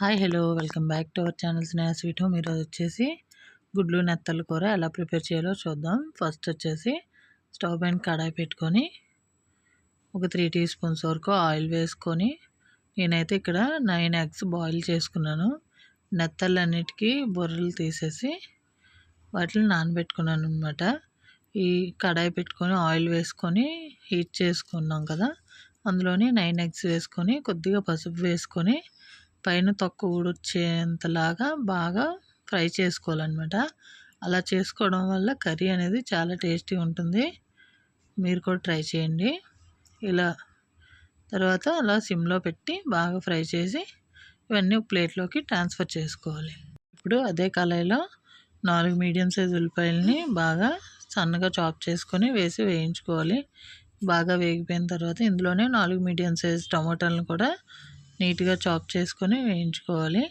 Hi hello welcome back to our channel Sneha sweet home. ఈరోజు వచ్చేసి గుడ్లు నెత్తల కూర ఎలా ప్రిపేర్ చేయాలో చూద్దాం. ఫస్ట్ వచ్చేసి స్టవ్ పైన కడాయి పెట్టుకొని ఒక త్రీ టీ స్పూన్స్ వరకు ఆయిల్ వేసుకొని నేనైతే ఇక్కడ నైన్ ఎగ్స్ బాయిల్ చేసుకున్నాను. నెత్తలన్నిటికీ బొర్రలు తీసేసి వాటిని నానబెట్టుకున్నాను అనమాట ఈ కడాయి పెట్టుకొని ఆయిల్ వేసుకొని హీట్ చేసుకున్నాం కదా. అందులోని నైన్ ఎగ్స్ వేసుకొని కొద్దిగా పసుపు వేసుకొని పైన తొక్క ఊడొచ్చేంతలాగా బాగా ఫ్రై చేసుకోవాలన్నమాట. అలా చేసుకోవడం వల్ల కర్రీ అనేది చాలా టేస్టీ ఉంటుంది. మీరు కూడా ట్రై చేయండి. ఇలా తర్వాత అలా సిమ్లో పెట్టి బాగా ఫ్రై చేసి ఇవన్నీ ప్లేట్లోకి ట్రాన్స్ఫర్ చేసుకోవాలి. ఇప్పుడు అదే కళాయిలో నాలుగు మీడియం సైజ్ ఉల్లిపాయలని బాగా సన్నగా చాప్ చేసుకొని వేసి వేయించుకోవాలి. బాగా వేగిపోయిన తర్వాత ఇందులోనే నాలుగు మీడియం సైజ్ టమాటాలను కూడా నీట్గా చాప్ చేసుకొని వేయించుకోవాలి.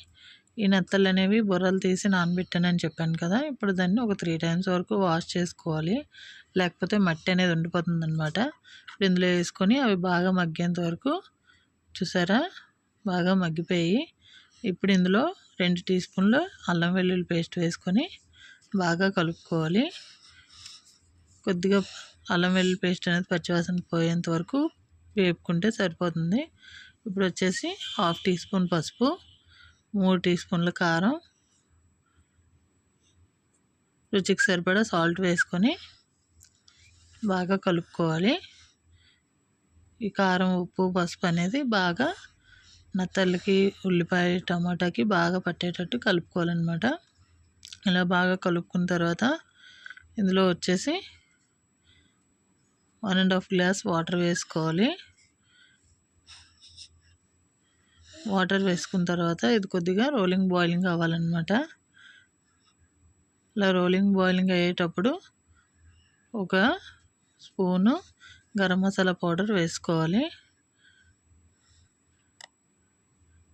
ఈ నెత్తలు అనేవి బుర్రలు తీసి నానబెట్టానని చెప్పాను కదా ఇప్పుడు దాన్ని ఒక త్రీ టైమ్స్ వరకు వాష్ చేసుకోవాలి. లేకపోతే మట్టి అనేది ఉండిపోతుంది అనమాట ఇప్పుడు ఇందులో వేసుకొని అవి బాగా మగ్గేంత వరకు చూసారా? బాగా మగ్గిపోయి ఇప్పుడు ఇందులో రెండు టీ స్పూన్లు అల్లం వెల్లుల్లి పేస్ట్ వేసుకొని బాగా కలుపుకోవాలి. కొద్దిగా అల్లం వెల్లుల్లి పేస్ట్ అనేది పచ్చివాసన పోయేంత వరకు వేపుకుంటే సరిపోతుంది. ఇప్పుడు వచ్చేసి హాఫ్ టీ స్పూన్ పసుపు మూడు టీ స్పూన్ల కారం రుచికి సరిపడా సాల్ట్ వేసుకొని బాగా కలుపుకోవాలి. ఈ కారం ఉప్పు పసుపు అనేది బాగా నత్తలకి ఉల్లిపాయ టమాటాకి బాగా పట్టేటట్టు కలుపుకోవాలన్నమాట. ఇలా బాగా కలుపుకున్న తర్వాత ఇందులో వచ్చేసి one and half glass water వేసుకోవాలి. వాటర్ వేసుకున్న తర్వాత ఇది కొద్దిగా రోలింగ్ బాయిలింగ్ అవ్వాలన్నమాట. ఇలా రోలింగ్ బాయిలింగ్ అయ్యేటప్పుడు ఒక స్పూను గరం మసాలా పౌడర్ వేసుకోవాలి.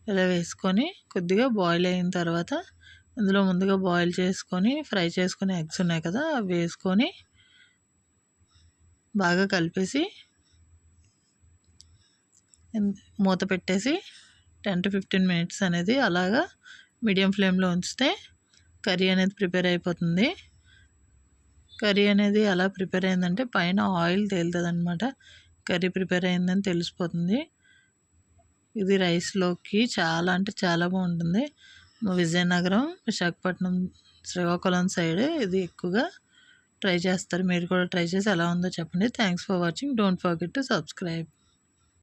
ఇలా వేసుకొని కొద్దిగా బాయిల్ అయిన తర్వాత ఇందులో ముందుగా బాయిల్ చేసుకొని ఫ్రై చేసుకునే ఎగ్స్ ఉన్నాయి కదా అవి వేసుకొని బాగా కలిపేసి మూత పెట్టేసి టెన్ టు ఫిఫ్టీన్ మినిట్స్ అనేది అలాగా మీడియం ఫ్లేమ్లో ఉంచితే కర్రీ అనేది ప్రిపేర్ అయిపోతుంది. కర్రీ అనేది ఎలా ప్రిపేర్ అయిందంటే పైన ఆయిల్ తేలుతుంది అనమాట కర్రీ ప్రిపేర్ అయిందని తెలిసిపోతుంది. ఇది రైస్లోకి చాలా అంటే చాలా బాగుంటుంది. విజయనగరం విశాఖపట్నం శ్రీకాకుళం సైడ్ ఇది ఎక్కువగా ట్రై చేస్తారు. మీరు కూడా ట్రై చేసి ఎలా ఉందో చెప్పండి. Thanks for watching. Don't forget to subscribe.